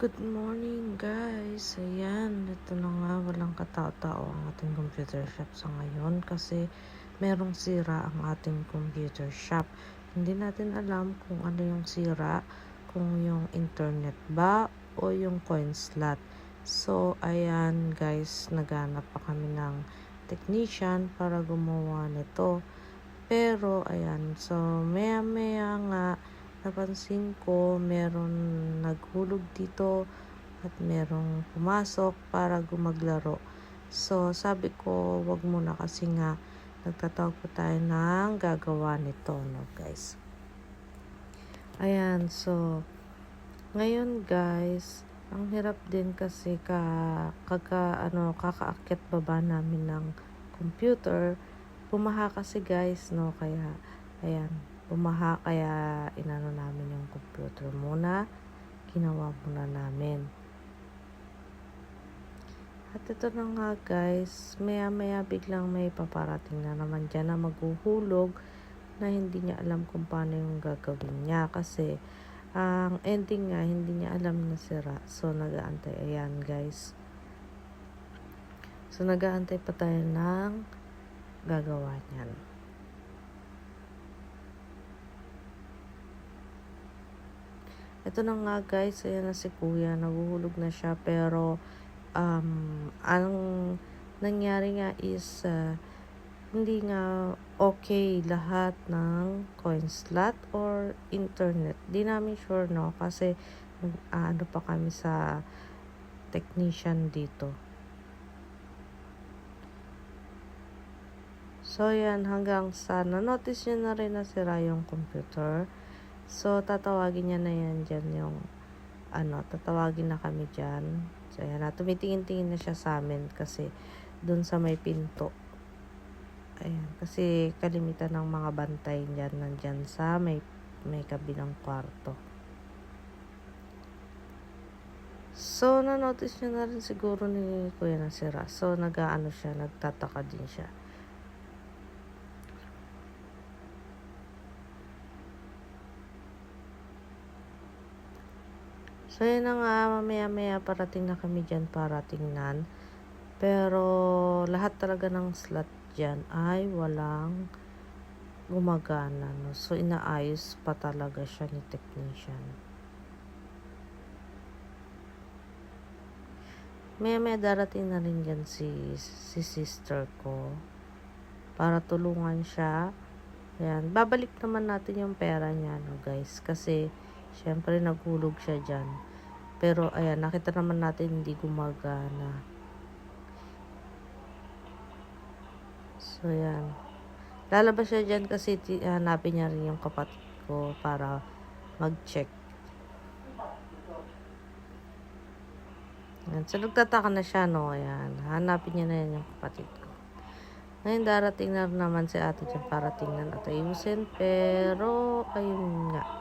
Good morning guys! Ayan, ito na nga, walang katao-tao ang ating computer shop sa ngayon kasi merong sira ang ating computer shop. Hindi natin alam kung ano yung sira, kung yung internet ba o yung coin slot. So, ayan guys, naghanap pa kami ng technician para gumawa nito. Pero, ayan, so maya-maya nga, napansin ko meron naghulog dito at merong pumasok para gumaglaro. So, sabi ko, wag muna kasi nga nagtatawag po tayo ng gagawa nito, no guys. Ayan, so, ngayon guys, ang hirap din kasi ka, kaka, ano, kakaakyat baba namin ng computer. Pumaha kasi guys, no, kaya, ayan, bumaha kaya inano namin yung computer muna. Ginawa muna namin. At ito na nga guys. Maya maya biglang may paparating na naman dyan na maghuhulog na hindi niya alam kung paano yung gagawin niya. Kasi ang ending nga hindi niya alam na sira. So nagaantay. Ayan guys. So nagaantay pa tayo ng gagawa niyan Ito na nga guys, ayan na si kuya, naguhulog na siya pero um, ang nangyari nga is uh, hindi nga okay lahat ng coin slot or internet. Di namin sure no kasi uh, ano pa kami sa technician dito. So yan hanggang sa na-notice nyo na rin na sira yung computer. So, tatawagin niya na yan dyan yung, ano, tatawagin na kami dyan. So, ayan na, tumitingin-tingin na siya sa amin kasi dun sa may pinto. Ayan, kasi kalimitan ng mga bantay dyan nandyan sa may, may kabilang kwarto. So, na-notice niya na rin siguro ni Kuya na sira. So, nag-ano siya, nagtataka din siya. So, yun na nga, mamaya-maya parating na kami dyan para tingnan. Pero, lahat talaga ng slot dyan ay walang gumagana. No? So, inaayos pa talaga siya ni technician. Maya-maya darating na rin dyan si, si sister ko para tulungan siya. Ayan. Babalik naman natin yung pera niya, no, guys. Kasi, syempre, naghulog siya dyan. Pero, ayan, nakita naman natin hindi gumagana. So, ayan. Lalabas siya dyan kasi hanapin niya rin yung kapatid ko para mag-check. Ayan. So, nagtataka na siya, no? Ayan. Hanapin niya na yan yung kapatid ko. Ngayon, darating na naman si ate dyan para tingnan at ayusin. Pero, ayun nga.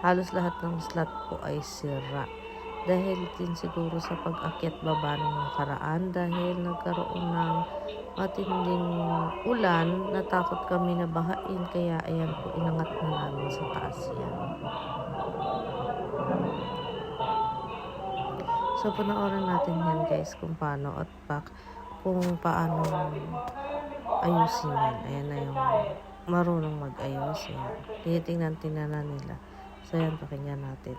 Halos lahat ng slot ko ay sira. Dahil din siguro sa pag-akyat baba ng nakaraan dahil nagkaroon ng matinding ulan, natakot kami na bahain kaya ayan po inangat na namin sa taas yan. So panoorin natin yan guys kung paano at pak kung paano ayusin yan. Ayan na yung marunong mag-ayos. Ayan. Tinitingnan-tingnan na nila. So yan, pakinggan natin.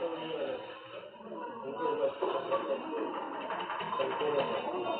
Thank you.